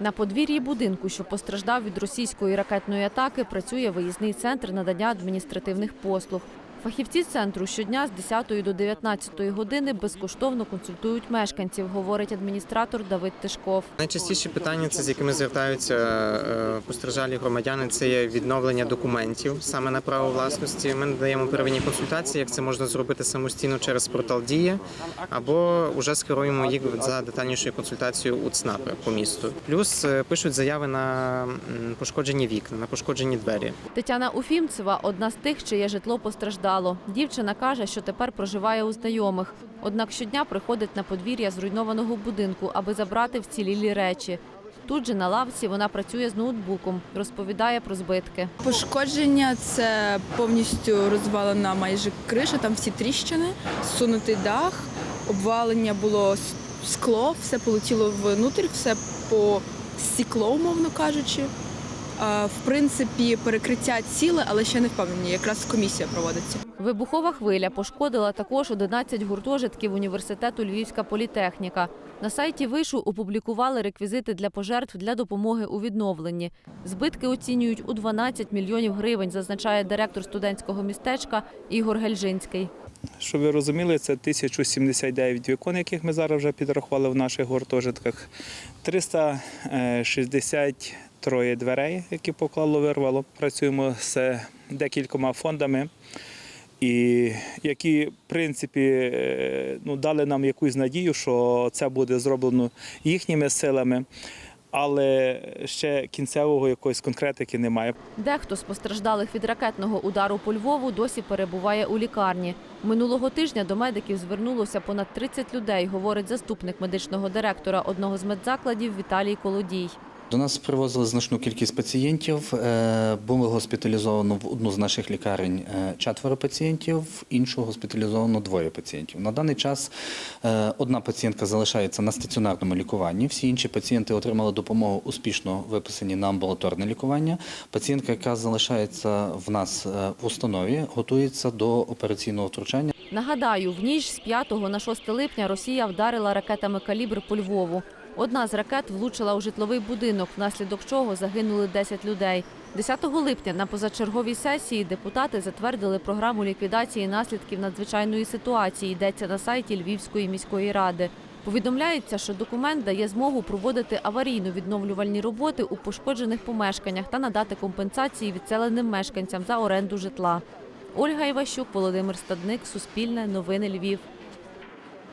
На подвір'ї будинку, що постраждав від російської ракетної атаки, працює виїзний центр надання адміністративних послуг. Фахівці центру щодня з 10 до 19 години безкоштовно консультують мешканців, говорить адміністратор Давид Тишков. Найчастіші питання, це з якими звертаються е, постраждалі громадяни, це є відновлення документів саме на право власності. Ми надаємо первинні консультації, як це можна зробити самостійно через портал Дія, або вже скеруємо їх за детальнішою консультацією у ЦНАПи по місту. Плюс е, пишуть заяви на пошкоджені вікна, на пошкоджені двері. Тетяна Уфімцева одна з тих, чиє житло постраждало. Дівчина каже, що тепер проживає у знайомих. Однак щодня приходить на подвір'я зруйнованого будинку, аби забрати вцілілі речі. Тут же на лавці вона працює з ноутбуком, розповідає про збитки. Пошкодження це повністю розвалена майже криша, там всі тріщини, сунутий дах, обвалення було скло, все полетіло внутрь, все по стекло, умовно кажучи. В принципі, перекриття ціле, але ще не впевнені. Якраз комісія проводиться. Вибухова хвиля пошкодила також 11 гуртожитків університету Львівська політехніка. На сайті вишу опублікували реквізити для пожертв для допомоги у відновленні. Збитки оцінюють у 12 мільйонів гривень, зазначає директор студентського містечка Ігор Гельжинський. Щоб ви розуміли, це 1079 вікон, яких ми зараз вже підрахували в наших гуртожитках, 363 дверей, які поклало вирвало. Працюємо з декількома фондами, і які, в принципі, е, ну, дали нам якусь надію, що це буде зроблено їхніми силами. Але ще кінцевого якоїсь конкретики немає. Дехто з постраждалих від ракетного удару по Львову досі перебуває у лікарні. Минулого тижня до медиків звернулося понад 30 людей, говорить заступник медичного директора одного з медзакладів Віталій Колодій. До нас привозили значну кількість пацієнтів. Е, Було госпіталізовано в одну з наших лікарень е, четверо пацієнтів, іншу госпіталізовано двоє пацієнтів. На даний час е, одна пацієнтка залишається на стаціонарному лікуванні. Всі інші пацієнти отримали допомогу успішно виписані на амбулаторне лікування. Пацієнтка, яка залишається в нас в установі, готується до операційного втручання. Нагадаю, в ніч з 5 на 6 липня Росія вдарила ракетами калібр по Львову. Одна з ракет влучила у житловий будинок, внаслідок чого загинули 10 людей. 10 липня на позачерговій сесії депутати затвердили програму ліквідації наслідків надзвичайної ситуації. Йдеться на сайті Львівської міської ради. Повідомляється, що документ дає змогу проводити аварійно-відновлювальні роботи у пошкоджених помешканнях та надати компенсації відселеним мешканцям за оренду житла. Ольга Іващук, Володимир Стадник, Суспільне, Новини Львів.